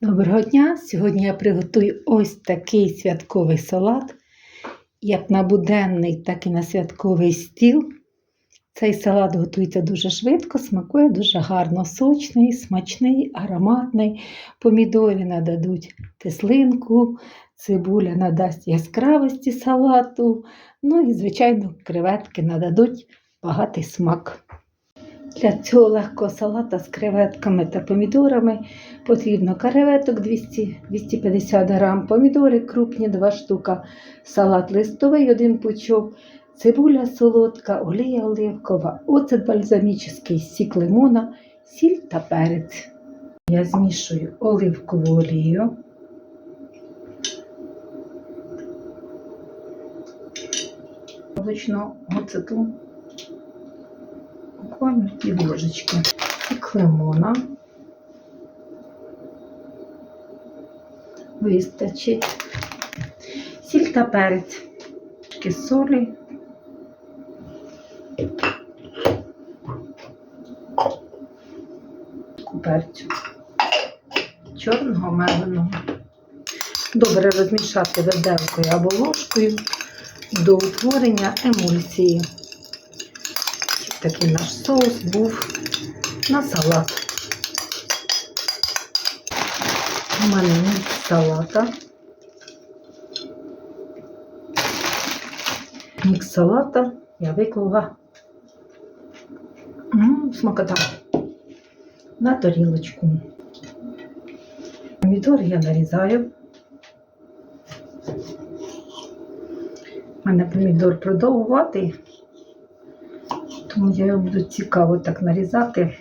Доброго дня! Сьогодні я приготую ось такий святковий салат, як на буденний, так і на святковий стіл. Цей салат готується дуже швидко, смакує дуже гарно, сочний, смачний, ароматний. Помідори нададуть кислинку, цибуля надасть яскравості салату. Ну і, звичайно, креветки нададуть багатий смак. Для цього легкого салата з креветками та помідорами потрібно креветок 200-250 грам, помідори крупні 2 штука, салат листовий 1 пучок, цибуля солодка, олія оливкова, оцет бальзамічний, сік лимона, сіль та перець. Я змішую оливкову олію. Молочного оцету буквально пів ложечки. Сік лимона. Вистачить. Сіль та перець. Трішки солі. Перцю. Чорного меленого. Добре розмішати виделкою або ложкою до утворення емульсії такий наш соус був на салат. У мене мікс салата. Мікс салата я виклала смакота на тарілочку. Помідор я нарізаю. У мене помідор продовгуватий. Тому я його буду цікаво так нарізати.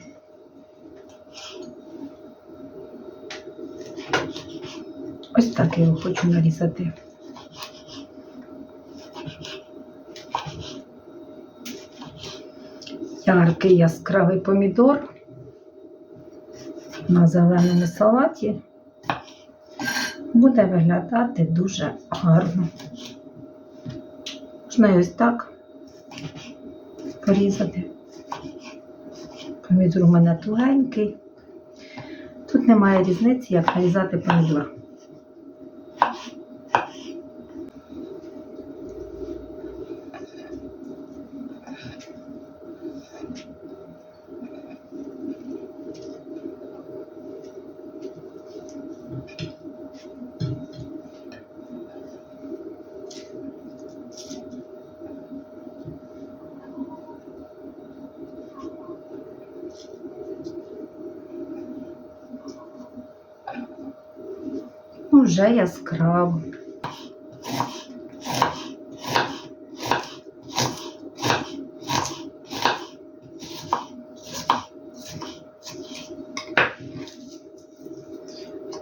Ось так я його хочу нарізати. Яркий яскравий помідор на зеленому салаті буде виглядати дуже гарно. Можна ось так порізати. Помідор у мене тугенький. Тут немає різниці, як нарізати помідор. Уже яскраво.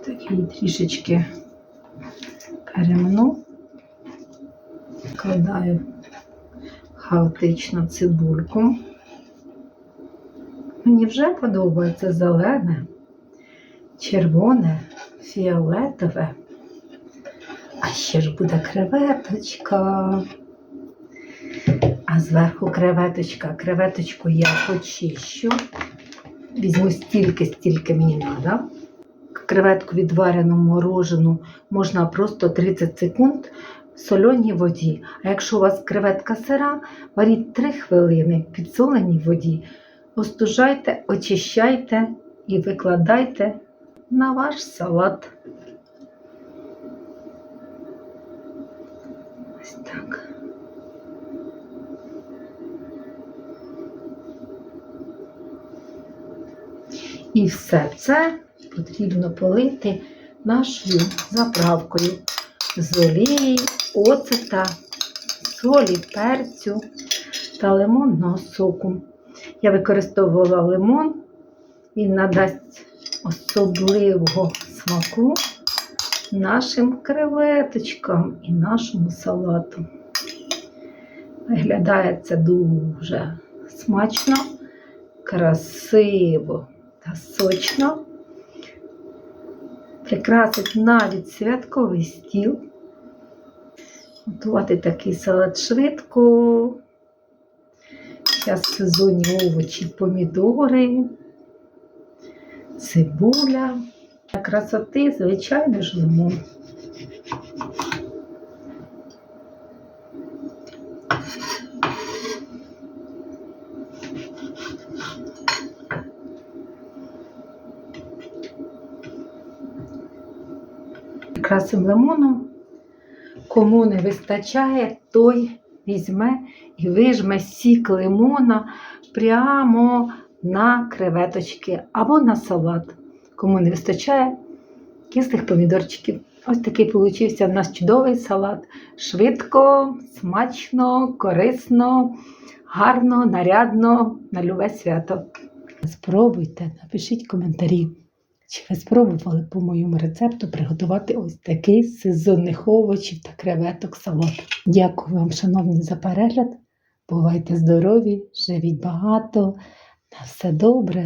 Такий трішечки перемну, вкладаю хаотично цибульку. Мені вже подобається зелене, червоне, фіолетове. А ще ж буде креветочка. А зверху креветочка. Креветочку я почищу. Візьму стільки, стільки мені треба. Креветку відварену, морожену можна просто 30 секунд в соленій воді. А якщо у вас креветка сира, варіть 3 хвилини в підсоленій воді. Остужайте, очищайте і викладайте на ваш салат. Ось так. І все це потрібно полити нашою заправкою з олії, оцета, солі, перцю та лимонного соку. Я використовувала лимон, він надасть особливого смаку нашим креветочкам і нашому салату. Виглядає це дуже смачно, красиво та сочно. Прикрасить навіть святковий стіл. Готувати такий салат швидко. Зараз сезонні овочі, помідори, цибуля, Красоти, звичайно ж, лимон. Красим лимоном. Кому не вистачає, той візьме і вижме сік лимона прямо на креветочки або на салат. Кому не вистачає кислих помідорчиків. Ось такий получився в нас чудовий салат. Швидко, смачно, корисно, гарно, нарядно на любе свято. Спробуйте, напишіть коментарі. Чи ви спробували по моєму рецепту приготувати ось такий сезонних овочів та креветок салат? Дякую вам, шановні, за перегляд. Бувайте здорові, живіть багато, все добре.